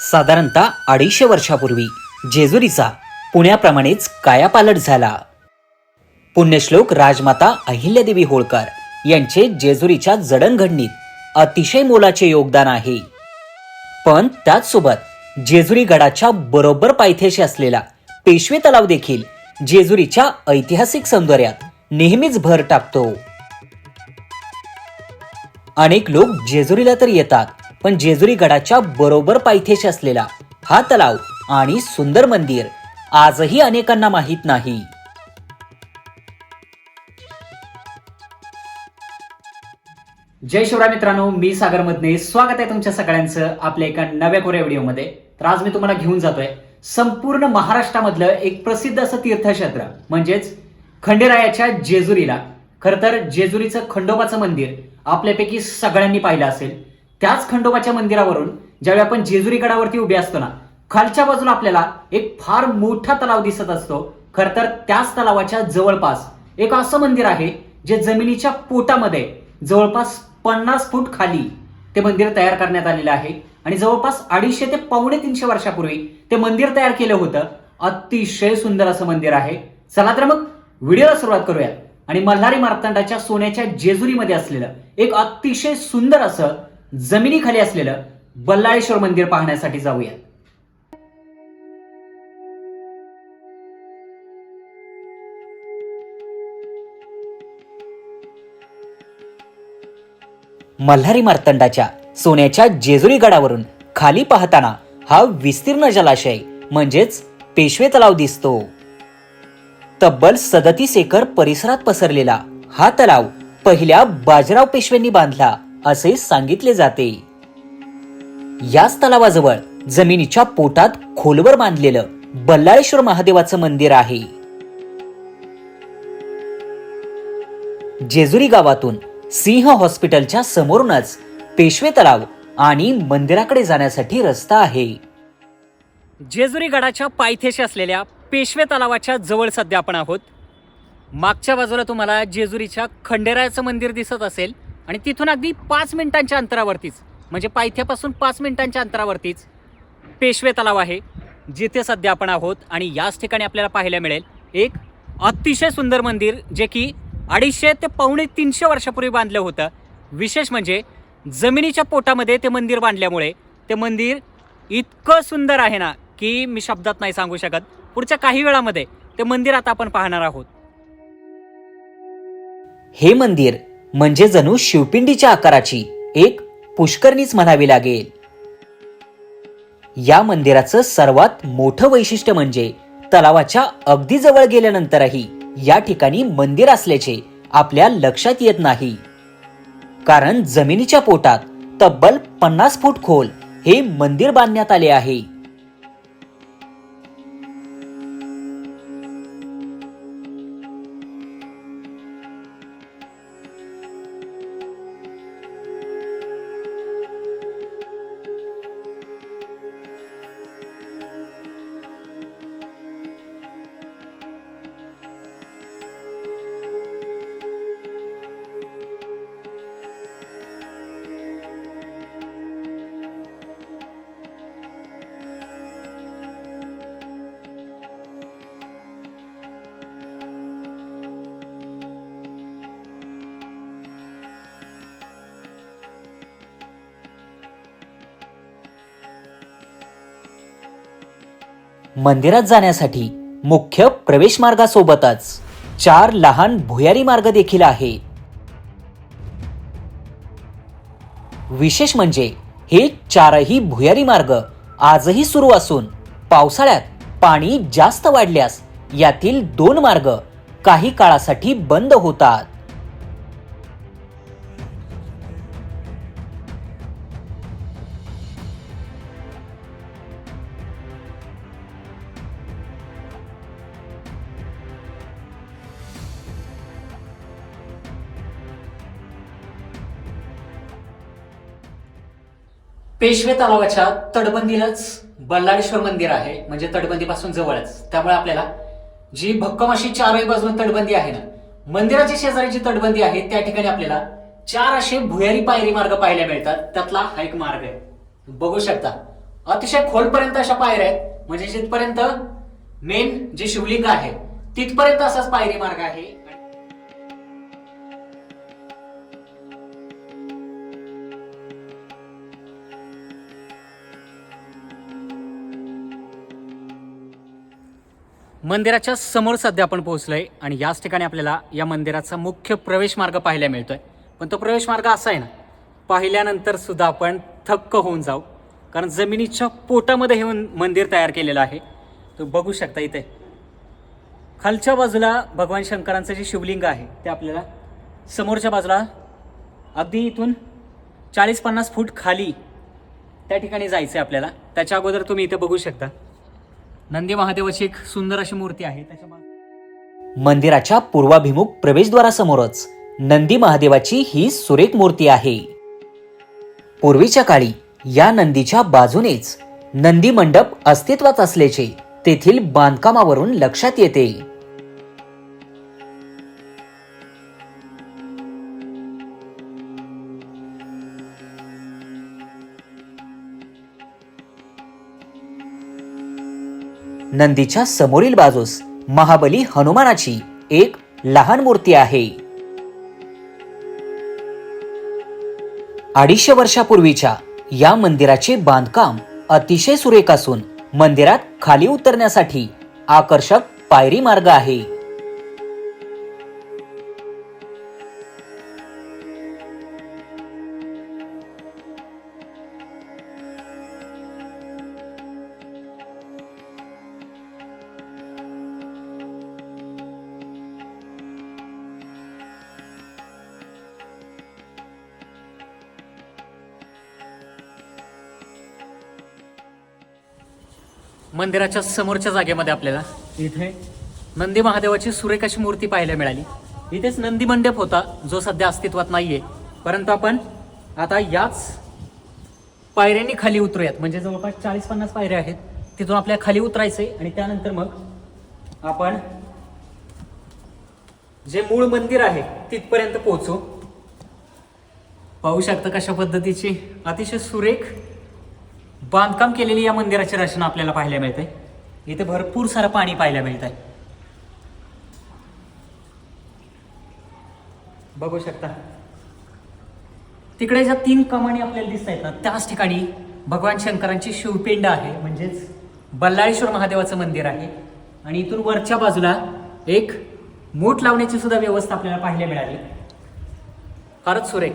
साधारणतः अडीचशे वर्षापूर्वी जेजुरीचा पुण्याप्रमाणेच कायापालट झाला. पुण्यश्लोक राजमाता अहिल्यादेवी होळकर यांचे जेजुरीच्या जडणघडणीत अतिशय मोलाचे योगदान आहे. पण त्याचसोबत जेजुरी गडाच्या बरोबर पायथ्याशी असलेला पेशवे तलाव देखील जेजुरीच्या ऐतिहासिक सौंदर्यात नेहमीच भर टाकतो. अनेक लोक जेजुरीला तर येतात पण जेजुरी गडाच्या बरोबर पायथ्याशी असलेला हा तलाव आणि सुंदर मंदिर आजही अनेकांना माहीत नाही. जय शिवराय मित्रांनो मी सागर मधने स्वागत आहे तुमच्या सगळ्यांचं आपल्या एका नव्या कोऱ्या व्हिडिओमध्ये. तर आज मी तुम्हाला घेऊन जातोय संपूर्ण महाराष्ट्रामधलं एक प्रसिद्ध असं तीर्थक्षेत्र म्हणजेच खंडेरायाच्या जेजुरीला. खरं तर जेजुरीचं खंडोबाचं मंदिर आपल्यापैकी सगळ्यांनी पाहिलं असेल. त्याच खंडोबाच्या मंदिरावरून ज्यावेळी आपण जेजुरी गडावरती उभे असतो ना खालच्या बाजूला आपल्याला एक फार मोठा तलाव दिसत असतो. खरं तर त्याच तलावाच्या जवळपास एक असं मंदिर आहे जे जमिनीच्या पोटामध्ये जवळपास पन्नास फूट खाली ते मंदिर तयार करण्यात आलेलं आहे. आणि जवळपास अडीचशे ते पावणे तीनशे वर्षापूर्वी ते मंदिर तयार केलं होतं. अतिशय सुंदर असं मंदिर आहे. चला तर मग व्हिडिओला सुरुवात करूया. आणि मल्हारी मार्तंडाच्या सोन्याच्या जेजुरीमध्ये असलेलं एक अतिशय सुंदर असं जमिनीखाली असलेलं बल्लाळेश्वर मंदिर पाहण्यासाठी जाऊया. मल्हारी मार्तंडाच्या सोन्याच्या जेजुरी गडावरून खाली पाहताना हा विस्तीर्ण जलाशय म्हणजेच पेशवे तलाव दिसतो. तब्बल सदतीस एकर परिसरात पसरलेला हा तलाव पहिल्या बाजीराव पेशव्यांनी बांधला. असे सांगितले जाते. याच तलावाजवळ जमिनीच्या पोटात खोलवर बांधलेलं बल्लाळेश्वर महादेवाचं मंदिर आहे. जेजुरी गावातून सिंह हॉस्पिटलच्या समोरूनच पेशवे तलाव आणि मंदिराकडे जाण्यासाठी रस्ता आहे. जेजुरी गडाच्या पायथ्याशी असलेल्या पेशवे तलावाच्या जवळ सध्या आपण आहोत. मागच्या बाजूला तुम्हाला जेजुरीच्या खंडेरायाचं मंदिर दिसत असेल. आणि तिथून अगदी पाच मिनिटांच्या अंतरावरतीच म्हणजे पायथ्यापासून पाच मिनिटांच्या अंतरावरतीच पेशवे तलाव आहे जिथे सध्या आपण आहोत. आणि याच ठिकाणी आपल्याला पाहायला मिळेल एक अतिशय सुंदर मंदिर जे की अडीचशे ते पावणे तीनशे वर्षापूर्वी बांधलं होतं. विशेष म्हणजे जमिनीच्या पोटामध्ये ते मंदिर बांधल्यामुळे ते मंदिर इतकं सुंदर आहे ना की मी शब्दात नाही सांगू शकत. पुढच्या काही वेळामध्ये ते मंदिर आता आपण पाहणार आहोत. हे मंदिर म्हणजे जणू शिवपिंडीच्या आकाराची एक पुष्करणीच म्हणावी लागेल. या मंदिराचं सर्वात मोठं वैशिष्ट्य म्हणजे तलावाच्या अगदी जवळ गेल्यानंतरही या ठिकाणी मंदिर असल्याचे आपल्या लक्षात येत नाही. कारण जमिनीच्या पोटात तब्बल पन्नास फूट खोल हे मंदिर बांधण्यात आले आहे. मंदिरात जाण्यासाठी मुख्य प्रवेश मार्गासोबतच चार लहान भुयारी मार्ग देखील आहे. विशेष म्हणजे हे चारही भुयारी मार्ग आजही सुरू असून पावसाळ्यात पाणी जास्त वाढल्यास यातील दोन मार्ग काही काळासाठी बंद होतात. पेशवे तलावाच्या तटबंदीलाच बल्लाळेश्वर मंदिर आहे म्हणजे तटबंदीपासून जवळच. त्यामुळे आपल्याला जी भक्कम अशी चारही बाजून तटबंदी आहे ना मंदिराच्या शेजारी जी तटबंदी आहे त्या ठिकाणी आपल्याला चार असे भुयारी पायरी मार्ग पाहायला मिळतात. त्यातला हा एक मार्ग आहे. बघू शकता. अतिशय खोलपर्यंत अशा पायऱ्या आहेत. म्हणजे जिथपर्यंत मेन जे शिवलिंग आहे तिथपर्यंत असाच पायरी मार्ग आहे. मंदिराच्या समोर सध्या आपण पोहोचलोय आणि याच ठिकाणी आपल्याला या मंदिराचा मुख्य प्रवेश मार्ग पाहायला मिळतोय. पण तो प्रवेश मार्ग असा आहे ना पाहिल्यानंतर सुद्धा आपण थक्क होऊन जाऊ. कारण जमिनीच्या पोटामध्ये हे मंदिर तयार केलेलं आहे. तो बघू शकता इथे. खालच्या बाजूला भगवान शंकरांचं जे शिवलिंग आहे ते आपल्याला समोरच्या बाजूला अगदी इथून चाळीस पन्नास फूट खाली त्या ठिकाणी जायचं आहे आपल्याला. त्याच्या अगोदर तुम्ही इथे बघू शकता. नंदी महादेवाची एक सुंदर अशी मूर्ती आहे. त्याच्या मंदिराच्या पूर्वाभिमुख प्रवेशद्वारासमोरच नंदी महादेवाची ही सुरेख मूर्ती आहे. पूर्वीच्या काळी या नंदीच्या बाजूनेच नंदी मंडप अस्तित्वात असल्याचे तेथील बांधकामावरून लक्षात येते. नंदीच्या समोरील बाजूस महाबली हनुमानाची एक लहान मूर्ती आहे. अडीचशे वर्षापूर्वीच्या या मंदिराचे बांधकाम अतिशय सुरेख असून मंदिरात खाली उतरण्यासाठी आकर्षक पायरी मार्ग आहे. मंदिराच्या समोरच्या जागेमध्ये आपल्याला इथे नंदी महादेवाची सुरेख अशी मूर्ती पाहायला मिळाली. इथेच नंदी मंडप होता जो सध्या अस्तित्वात नाहीये. परंतु आपण आता याच पायऱ्यांनी खाली उतरूयात. म्हणजे जवळपास चाळीस पन्नास पायऱ्या आहेत. तिथून आपल्याला खाली उतरायचे आणि त्यानंतर मग आपण जे मूळ मंदिर आहे तिथपर्यंत पोहोचू. पाहू शकता कशा पद्धतीची अतिशय सुरेख बांधकाम केलेली या मंदिराची रचना आपल्याला पाहायला मिळते इथे भरपूर सारं पाणी पाहायला मिळत आहे बघू शकता. तिकडे ज्या तीन कमानी आपल्याला दिसत आहेत ना त्याच ठिकाणी भगवान शंकरांची शिवपिंड आहे म्हणजेच बल्लाळेश्वर महादेवाचं मंदिर आहे. आणि इथून वरच्या बाजूला एक मूठ लावण्याची सुद्धा व्यवस्था आपल्याला पाहायला मिळाली. फारच सुरेख.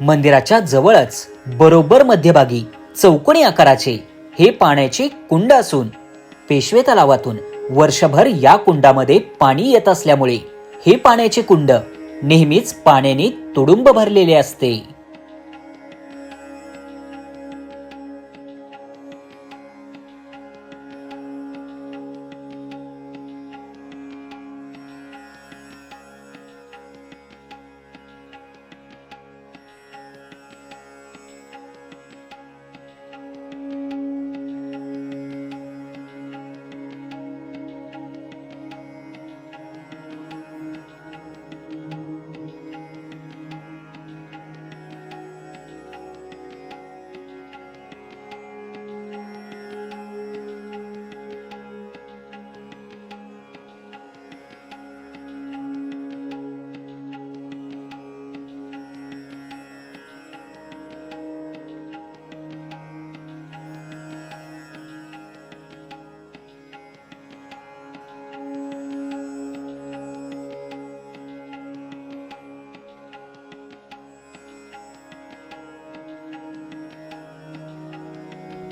मंदिराच्या जवळच बरोबर मध्यभागी चौकोनी आकाराचे हे पाण्याचे कुंड असून पेशवे तलावातून वर्षभर या कुंडामध्ये पाणी येत असल्यामुळे हे पाण्याचे कुंड नेहमीच पाण्याने तुडुंब भरलेले असते.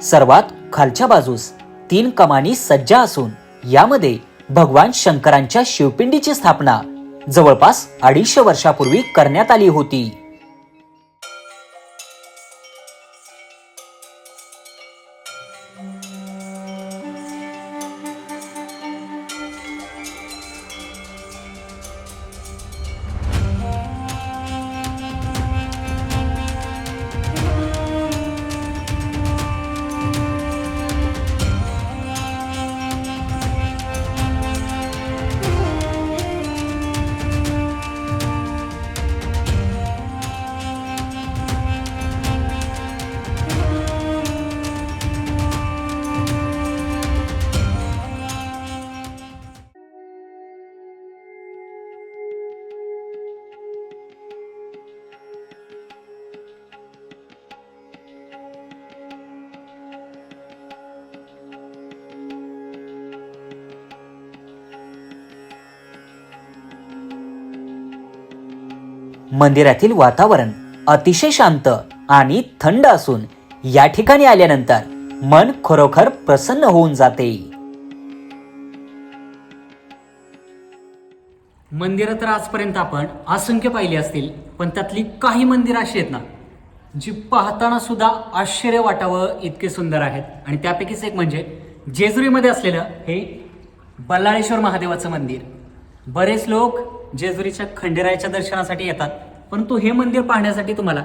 सर्वात खालच्या बाजूस तीन कमानी सज्जा असून यामध्ये भगवान शंकरांच्या शिवपिंडीची स्थापना जवळपास अडीचशे वर्षापूर्वी करण्यात आली होती. मंदिरातील वातावरण अतिशय शांत आणि थंड असून या ठिकाणी आल्यानंतर मन खरोखर प्रसन्न होऊन जाते. मंदिरं तर आजपर्यंत आपण असंख्य पाहिली असतील पण त्यातली काही मंदिरं अशी आहेत ना जी पाहताना सुद्धा आश्चर्य वाटावं इतके सुंदर आहेत. आणि त्यापैकीच एक म्हणजे जेजुरीमध्ये असलेलं हे बल्लाळेश्वर महादेवाचं मंदिर. बरेच लोक जेजुरीच्या खंडेरायाच्या दर्शनासाठी येतात. परंतु हे मंदिर पाहण्यासाठी तुम्हाला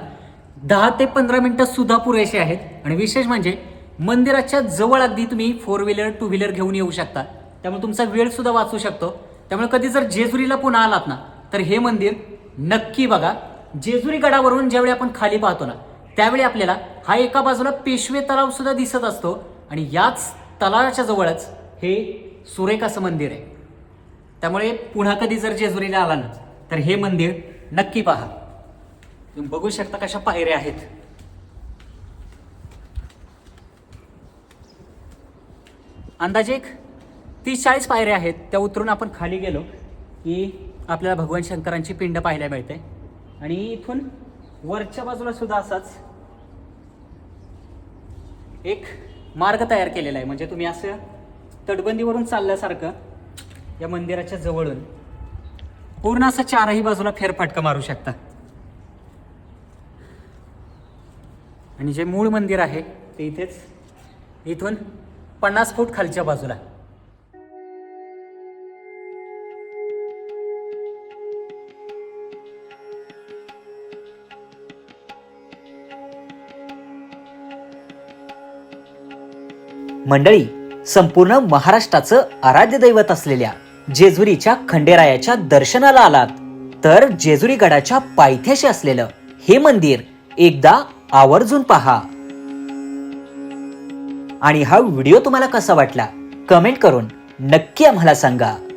दहा ते पंधरा मिनटं सुद्धा पुरेसे आहेत. आणि विशेष म्हणजे मंदिराच्या जवळ अगदी तुम्ही फोर व्हीलर टू व्हीलर घेऊन येऊ शकता. त्यामुळे तुमचा वेळ सुद्धा वाचू शकतो. त्यामुळे कधी जर जेजुरीला पुन्हा आलात ना तर हे मंदिर नक्की बघा. जेजुरी गडावरून ज्यावेळी आपण खाली पाहतो ना त्यावेळी आपल्याला हा एका बाजूला पेशवे तलाव सुद्धा दिसत असतो. आणि याच तलावाच्या जवळच हे सुरेख असं मंदिर आहे. त्यामुळे पुन्हा कधी जर जेजुरीला आला ना तर हे मंदिर नक्की पहा. तुम्ही बघू शकता कशा पायऱ्या आहेत. अंदाजे एक तीस चाळीस पायऱ्या आहेत. त्या उतरून आपण खाली गेलो की आपल्याला भगवान शंकरांची पिंड पाहायला मिळते. आणि इथून वरच्या बाजूला सुद्धा असाच एक मार्ग तयार केलेला आहे. म्हणजे तुम्ही असं तटबंदीवरून चालल्यासारखं या मंदिराच्या जवळून. पूर्ण असं चारही बाजूला फेरफटका मारू शकता. आणि जे मूळ मंदिर आहे ते इथेच इथून पन्नास फूट खालच्या बाजूला. मंडळी संपूर्ण महाराष्ट्राचं आराध्य दैवत असलेल्या जेजुरीच्या खंडेरायाच्या दर्शनाला आलात. तर जेजुरी गडाच्या पायथ्याशी असलेलं हे मंदिर एकदा आवर्जून पहा. आणि हा व्हिडिओ तुम्हाला कसा वाटला कमेंट करून नक्की आम्हाला सांगा.